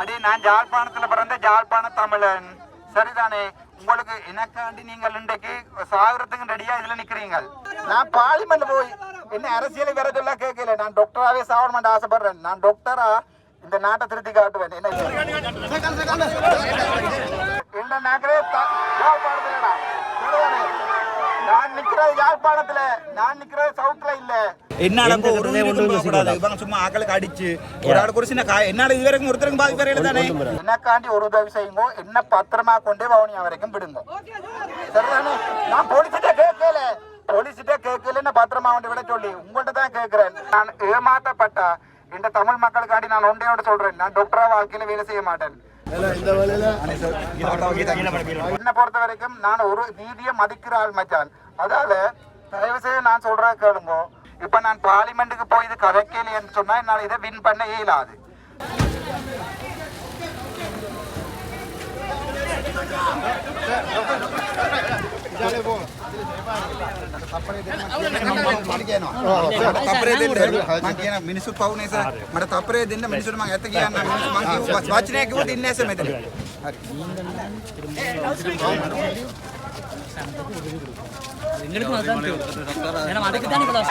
அடே நான் ஜாழ்ப்பாணத்துல பிறந்த ஜாழ்ப்பாண தமிழன். சரிதானே? உங்களுக்கு எனக்காண்டி நீங்கள் இன்றைக்கு சாகுறதுக்கு ரெடியா இதுல நிக்கிறீங்க நான் பார்லிமெண்ட் போய் என்ன அரசியலை வேற சொல்ல கேட்கல. நான் டாக்டராவே சாகணும்னு ஆசைப்படுறேன். நான் டாக்டரா இந்த நாட்டை திருத்தி காட்டுவேன். என்ன என்ன நான் நிக்கிறது யாழ்ப்பாணத்துல நான் நிக்கிறது சவுத்துல இல்லை. என்னால இப்போ ஒரு. இவங்க சும்மா ஆக்களுக்கு அடிச்சு ஒரு ஆளுக்கு ஒரு சின்ன காய என்னால இது வரைக்கும் ஒருத்தருக்கு பாதி பேர் தானே எனக்காண்டி ஒரு உதவி செய்யுங்க என்ன பத்திரமா கொண்டே வவுனியா வரைக்கும் விடுங்க. சரிதானே? நான் போலீஸ்கிட்ட கேட்கல. போலீஸ்கிட்ட கேட்கல என்ன பத்திரமா கொண்டு விட சொல்லி. உங்கள்கிட்ட தான் கேட்கிறேன். நான் ஏமாத்தப்பட்டா இந்த தமிழ் மக்களுக்காண்டி நான் ஒன்றையோட சொல்றேன். நான் டாக்டரா வாழ்க்கையில வேலை செய்ய மாட்டேன். என்ன பொறுத்த வரைக்கும் நான் ஒரு நீதியை மதிக்கிற ஆள் மச்சான். அதால தயவு செய்து நான் சொல்றத கேளுங்க. இப்ப நான் பார்லிமெண்ட்டுக்கு போய் இது கதைக்கலைன்னு சொன்னா என்னால் இதை வின் பண்ண இயலாது තපරේ දෙන්න මං කියන මිනිස්සු පව් නිසා මට තපරේ දෙන්න මිනිස්සුන්ට මං ඇත්ත කියන්න මිනිස්සු මං කිව්ව වචනයක් කිව්වොත් ඉන්නේ නැස මෙතන எங்களுக்கும் அதான் தேவை. ஏன்னா அதுக்கு தான் இப்போ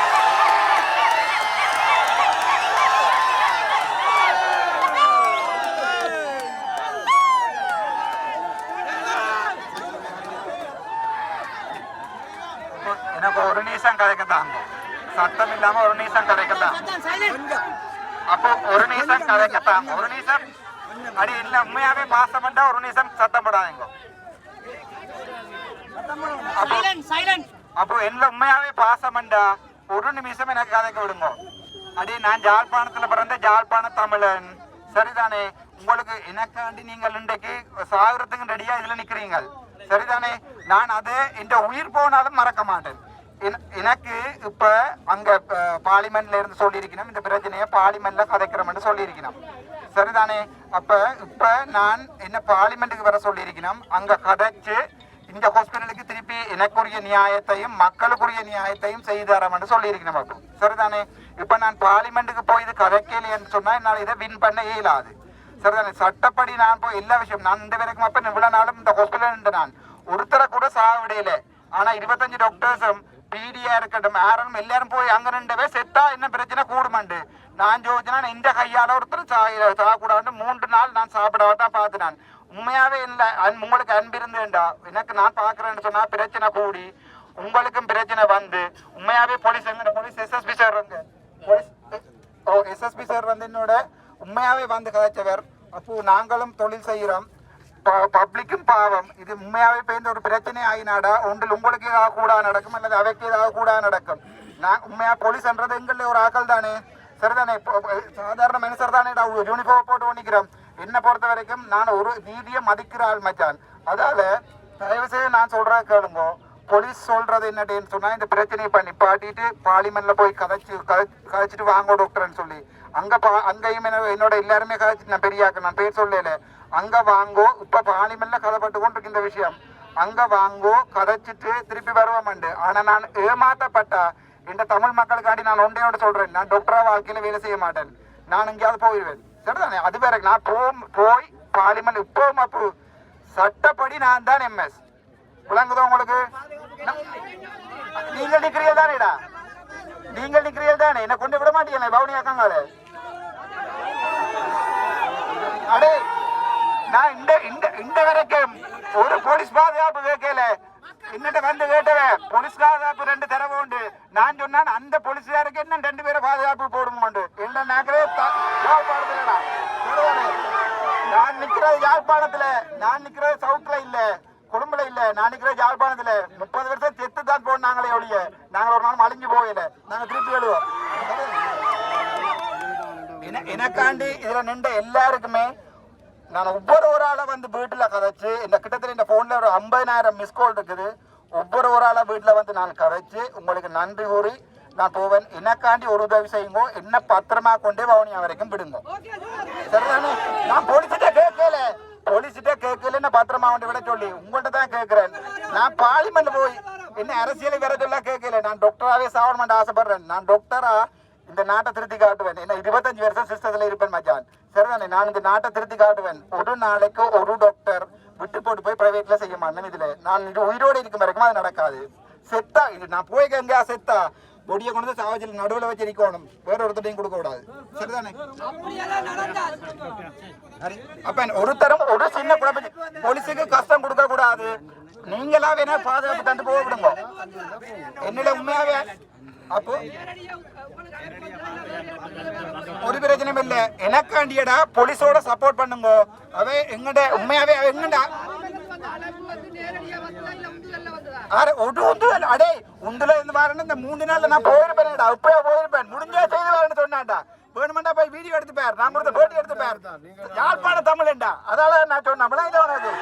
எனக்கு ஒரு நிமிஷம் கதைக்கத்தான் சத்தம் இல்லாம ஒரு நிமிஷம் கதைக்கத்தான் அப்போ ஒரு நிமிஷம் கதைக்கத்தான் ஒரு நிமிஷம் அடி இல்ல உண்மையாவே பாசம் பண்ணா ஒரு நிமிஷம் சத்தம் போடாதீங்க அப்போ என்ன உண்மையாவே பாசம் பண்ணா ஒரு நிமிஷம் எனக்கு கதைக்க விடுங்க அடி நான் ஜாழ்ப்பாணத்துல பிறந்த ஜாழ்ப்பாண தமிழன் சரிதானே உங்களுக்கு எனக்காண்டி நீங்கள் இன்றைக்கு சாகுறதுக்கு ரெடியா இதுல நிக்கிறீங்க சரிதானே? நான் அது இந்த உயிர் போனாலும் மறக்க மாட்டேன். என- எனக்கு இப்ப அங்க பார்லிமெண்ட்ல இருந்து சொல்லியிருக்கணும். இந்த பிரச்சனையை பார்லிமெண்ட்ல கதைக்கிறோம்னு சொல்லியிருக்கணும். சரிதானே? அப்ப இப்ப நான் என்ன பார்லிமெண்ட்டுக்கு வர சொல்லியிருக்கணும்? அங்க கதைச்சு இந்த ஹாஸ்பிட்டலுக்கு திருப்பி எனக்குரிய நியாயத்தையும் மக்களுக்குரிய நியாயத்தையும் செய்து சொல்லியிருக்கணும் அப்போ. சரிதானே? இப்ப நான் பார்லிமெண்ட்டுக்கு போய் இது கதைக்கலைன்னு சொன்னா என்னால் இதை வின் பண்ண இயலாது. சரிதானே சட்டப்படி நான் போய் எல்லா விஷயம் நான் இந்த வரைக்கும் அப்ப இவ்வளவு நாளும் இந்த ஹாஸ்பிட்டல் இருந்து நான். ஒருத்தரை கூட சாவிடையில ஆனா இருபத்தஞ்சு டாக்டர்ஸும் பிடியா இருக்கட்டும் யாரும் எல்லாரும் போய் அங்க நின்றவே செத்தா என்ன பிரச்சனை? கூடுமாண்டு. நான் ஜோதினா இந்த கையால ஒருத்தர் சா- சாகக்கூடாது மூன்று நாள் நான் சாப்பிடாம தான் பார்த்து நான். உண்மையாவே இல்லை அன்- உங்களுக்கு அன்பு எனக்கு நான் பாக்குறேன்னு சொன்னா பிரச்சனை கூடி உங்களுக்கும் பிரச்சனை வந்து உண்மையாவே போலீஸ் எங்க போலீஸ் எஸ்எஸ்பி சார் வந்து போலீஸ் ஓ எஸ்எஸ்பி சார் வந்து என்னோட உண்மையாவே வந்து கதைச்சவர். அப்போ நாங்களும் தொழில் செய்கிறோம். பப்ளிக்கும் பாவம். இது உண்மையாவே பேர்ந்த ஒரு பிரச்சனை ஆகினாடா ஒன்றில் உங்களுக்கு ஏதாவது கூட நடக்கும் அல்லது அவைக்கு ஏதாவது கூட நடக்கும். நான் உண்மையா போலீஸ்ன்றது எங்களுடைய ஒரு ஆக்கள் தானே? சரிதானே? இப்போ, சாதாரண மனுஷர் தானே யூனிஃபார்ம் போட்டு பண்ணிக்கிறோம் என்னை பொறுத்த வரைக்கும் நான் ஒரு நீதியை மதிக்கிற ஆள் மச்சான். அதால தயவு செய்து நான் சொல்கிறேன் கேளுங்க. போலீஸ் சொல்றது என்னன்னு சொன்னா இந்த பிரச்சனையை பண்ணி பாட்டிட்டு பார்லிமெண்ட்ல போய் கதைச்சு கதைச்சிட்டு வாங்க டாக்டர்னு சொல்லி. அங்க பா- அங்கேயும் என்னோட எல்லாருமே கதைச்சு நான் பெரியாக்க நான் பேர் சொல்லல. அங்க வாங்கோ இப்ப பார்லிமெண்ட்ல கதைப்பட்டு கொண்டிருக்கு இந்த விஷயம். அங்க வாங்கோ கதைச்சிட்டு திருப்பி வருவோம்ண்டு ஆனா நான் ஏமாத்தப்பட்டா இந்த தமிழ் மக்களுக்காண்டி நான் ஒன்றையோட சொல்றேன். நான் டாக்டரா வாழ்க்கையில வேலை செய்ய மாட்டேன். நான் எங்கேயாவது போயிடுவேன் சரிதானே? அது வேற நான் போ போய் பார்லிமெண்ட் இப்போ அப்போ. சட்டப்படி நான் தான் எம்எஸ் விளங்குதோ உங்களுக்கு? நீங்கள் நிக்கிறீர்கள் தானேடா? நீங்கள் நிக்கிறீர்கள் தானே? என்ன கொண்டு விட மாட்டீங்களே பவுனி அடே நான் இந்த இந்த இந்த வரைக்கும் ஒரு போலீஸ் பாதுகாப்பு கேட்கல. என்னட்ட வந்து கேட்டவன் போலீஸ் பாதுகாப்பு ரெண்டு தடவை உண்டு. நான் சொன்னான் அந்த போலீஸ்காருக்கு என்ன ரெண்டு பேரை பாதுகாப்பு போடுமோண்டு என்ன நாங்களே நான் நிக்கிறது யாழ்ப்பாணத்துல நான் நிக்கிறது சவுத்துல இல்லை. இல்ல நான் நிக்கிறது யாழ்ப்பாணத்துல முப்பது வருஷம் செத்து தான் போனாங்களே ஒழிய நாங்க ஒரு நாள் அழிஞ்சு போகல. நாங்க திருப்பி எழுவோம் என- எனக்காண்டி இதுல நின்ற எல்லாருக்குமே நான் ஒவ்வொரு ஒரு ஆளை வந்து வீட்டுல கதைச்சு இந்த கிட்டத்தட்ட இந்த போன்ல ஒரு ஐம்பதாயிரம் மிஸ் கால் இருக்குது. ஒவ்வொரு ஒரு ஆளை வீட்டுல வந்து நான் கதைச்சு உங்களுக்கு நன்றி கூறி நான் போவேன். எனக்காண்டி ஒரு உதவி செய்யுங்க என்ன பத்திரமா கொண்டே வவுனியா வரைக்கும் விடுங்க. சரிதானே? நான் போலீஸ்கிட்ட கேட்கல. போலீஸ்கிட்ட கேட்கலன்னு பத்திரமா அவன் விட சொல்லி உங்கள்கிட்ட தான் கேட்கிறேன் நான் பார்லிமெண்ட் போய் என்ன அரசியலை வேற சொல்ல கேட்கல நான் டாக்டராகவே சாகணும்னு ஆசைப்படுறேன் நான் டாக்டரா இந்த நாட்டை திருத்தி காட்டுவேன் என்ன இருபத்தஞ்சு வருஷம் சிஸ்டத்துல இருப்பேன் மச்சான் சரிதானே நான் இந்த நாட்டை திருத்தி காட்டுவேன் ஒரு நாளைக்கு ஒரு டாக்டர் விட்டு போட்டு போய் பிரைவேட்ல செய்ய மாட்டேன் இதுல நான் இது உயிரோடு இருக்கும் வரைக்கும் அது நடக்காது செத்தா இது நான் போய் எங்கேயா செத்தா? பொடியை கொண்டு வந்து சாவச்சில் நடுவில் வச்சு இருக்கணும் வேற ஒருத்தரையும் கொடுக்க கூடாது. சரிதானே? அப்ப ஒருத்தரும் ஒரு சின்ன குழப்பம் போலீஸுக்கு கஷ்டம் கொடுக்க கூடாது. நீங்களா வேணா பாதுகாப்பு தந்து போக விடுங்க. என்னோட உண்மையாவே அப்போ ஒரு பிரச்சனையும் இல்லை. எனக்காண்டியடா போலீஸோட சப்போர்ட் பண்ணுங்க. அவ எங்கட உண்மையாவே அவ எங்கடா ஆறு ஒரு உந்து அடே உந்துல இருந்து வரணும் இந்த மூணு நாள்ல நான் போயிருப்பேன்டா இப்பயே போயிருப்பேன் முடிஞ்சா செய்து வரேன்னு சொன்னான்டா வேணுமெண்டா போய் வீடியோ எடுத்து பேர் நான் கொடுத்த போட்டி எடுத்து பேர் யாழ்ப்பாண தமிழ்டா அதால நான் சொன்னேன் விளங்கிட்ட உனக்கு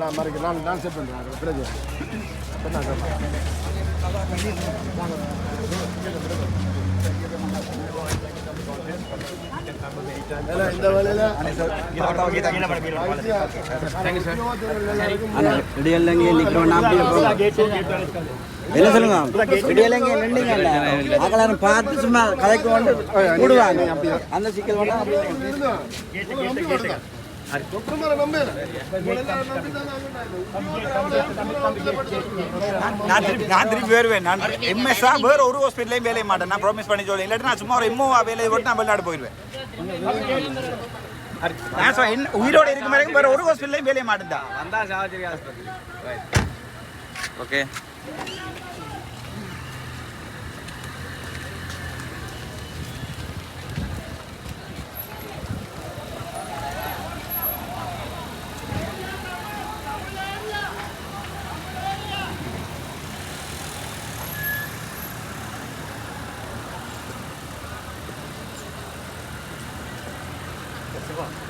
நான் மறைக்க நான் நான் செட் பண்ணுறேன் பிரஜை இந்த வேலையில் இடையெல்லாம் நிற்கிறோம் என்ன சொல்லுங்க இடையெல்லாம் நின்றுங்க அகலாரும் பார்த்து சும்மா கதைக்கு வந்து விடுவாங்க அந்த சிக்கல் கொண்டு நான் திருப்பி நான் திருப்பி வருவேன். நான் எம்எஸ்ஆ வேற ஒரு ஹாஸ்பிட்டலையும் வேலைய மாட்டேன். நான் ப்ராமிஸ் பண்ணி சொல்ல இல்லாட்டி நான் சும்மா ஒரு எம்ஓ வேலையை போட்டு நான் வெளிநாடு போயிடுவேன் நான் சொ- என்ன உயிரோட இருக்கும் வரைக்கும் வேற ஒரு ஹாஸ்பிட்டலையும் வேலைய மாட்டேன் ஓகே baba.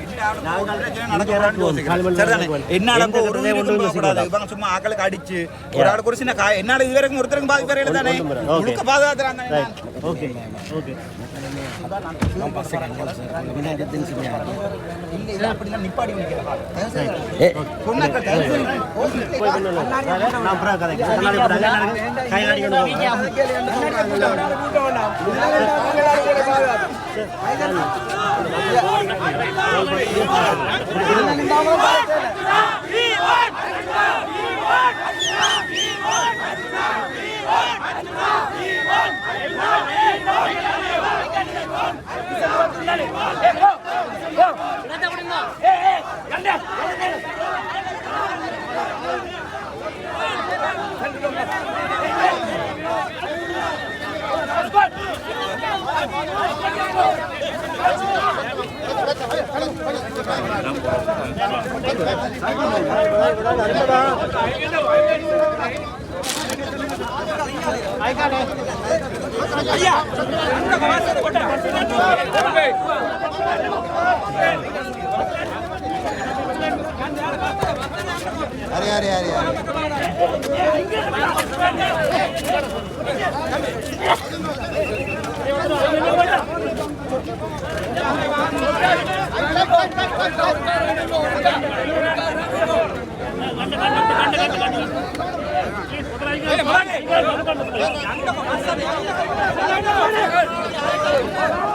என்னால ஒரு உயிருக்கும் போகக்கூடாது. இவங்க சும்மா ஆக்களுக்கு அடிச்சு ஒரு ஆளுக்கு ஒரு சின்ன காய என்னால இது வரைக்கும் ஒருத்தருக்கும் பாதிப்பு வரையில தானே முழுக்க பாதுகாத்துறாங்க. ஓகே ஓகே இல்ல, அப்படிலாம் நிப்பாட்டி நிக்கிறேன். தயவு செய்து. பொண்ணாக்கள் தயவு செய்து. நான் அப்புறம் கதைக்கு கண்ணாடி போட்டாங்க கை நாடிக்கணும் Hey!